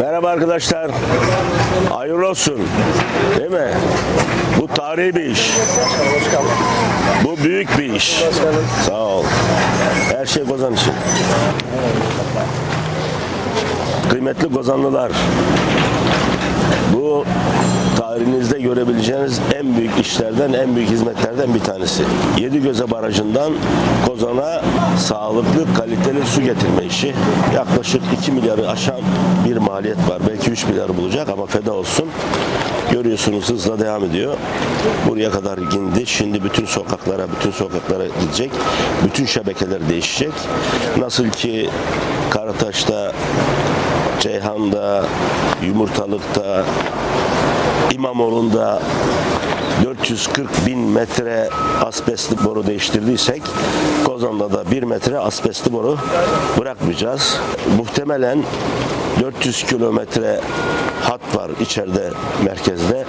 Merhaba arkadaşlar. Hayırlı olsun. Değil mi? Bu tarihi bir iş. Bu büyük bir iş. Sağ ol. Her şey Gozan için. Kıymetli Gozanlılar. Bu görebileceğiniz en büyük işlerden, en büyük hizmetlerden bir tanesi. Yedigöze Barajı'ndan Kozan'a sağlıklı, kaliteli su getirme işi. Yaklaşık 2 milyarı aşan bir maliyet var. Belki 3 milyarı bulacak ama feda olsun. Görüyorsunuz hızla devam ediyor. Buraya kadar indi. Şimdi bütün sokaklara, bütün sokaklara gidecek. Bütün şebekeler değişecek. Nasıl ki Karataş'ta Ceyhan'da, Yumurtalık'ta, İmamoğlu'nda 440 bin metre asbestli boru değiştirdiysek Kozan'da da 1 metre asbestli boru bırakmayacağız. Muhtemelen 400 kilometre hat var içeride merkezde.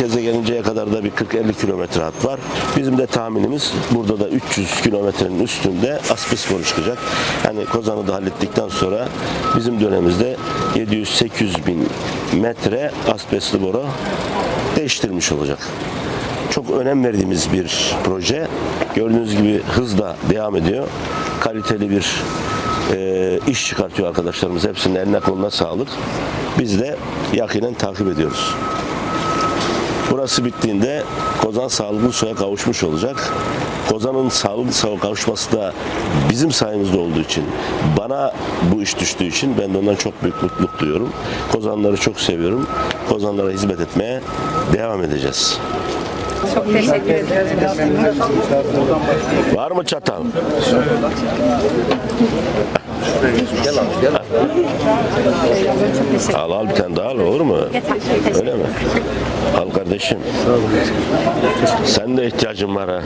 Merkeze gelinceye kadar da bir 40-50 kilometre hat var. Bizim de tahminimiz burada da 300 kilometrenin üstünde asbest boru çıkacak. Yani Kozan'ı da hallettikten sonra bizim dönemimizde 700-800 bin metre asbestli boru değiştirmiş olacak. Çok önem verdiğimiz bir proje. Gördüğünüz gibi hızla devam ediyor. Kaliteli bir e, iş çıkartıyor arkadaşlarımız. Hepsinin eline koluna sağlık. Biz de yakinen takip ediyoruz. Burası bittiğinde Kozan sağlıklı suya kavuşmuş olacak. Kozan'ın sağlıklı suya kavuşması da bizim sayemizde olduğu için, bana bu iş düştüğü için ben de ondan çok büyük mutluluk duyuyorum. Kozanları çok seviyorum. Kozanlara hizmet etmeye devam edeceğiz. Çok teşekkür ediyoruz. Var mı çatal? Çok teşekkür Al al bir tane daha al olur mu? Öyle mi? Al kardeşim. Sen de ihtiyacın var ha.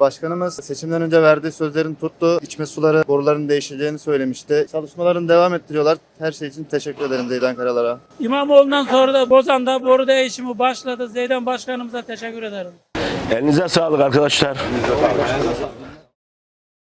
Başkanımız seçimden önce verdiği sözlerin tuttu. İçme suları boruların değişeceğini söylemişti. Çalışmalarını devam ettiriyorlar. Her şey için teşekkür ederim Zeydan Karalar'a. İmamoğlu'ndan sonra da Bozan'da boru değişimi başladı. Zeydan Başkanımıza teşekkür ederim. Elinize sağlık arkadaşlar.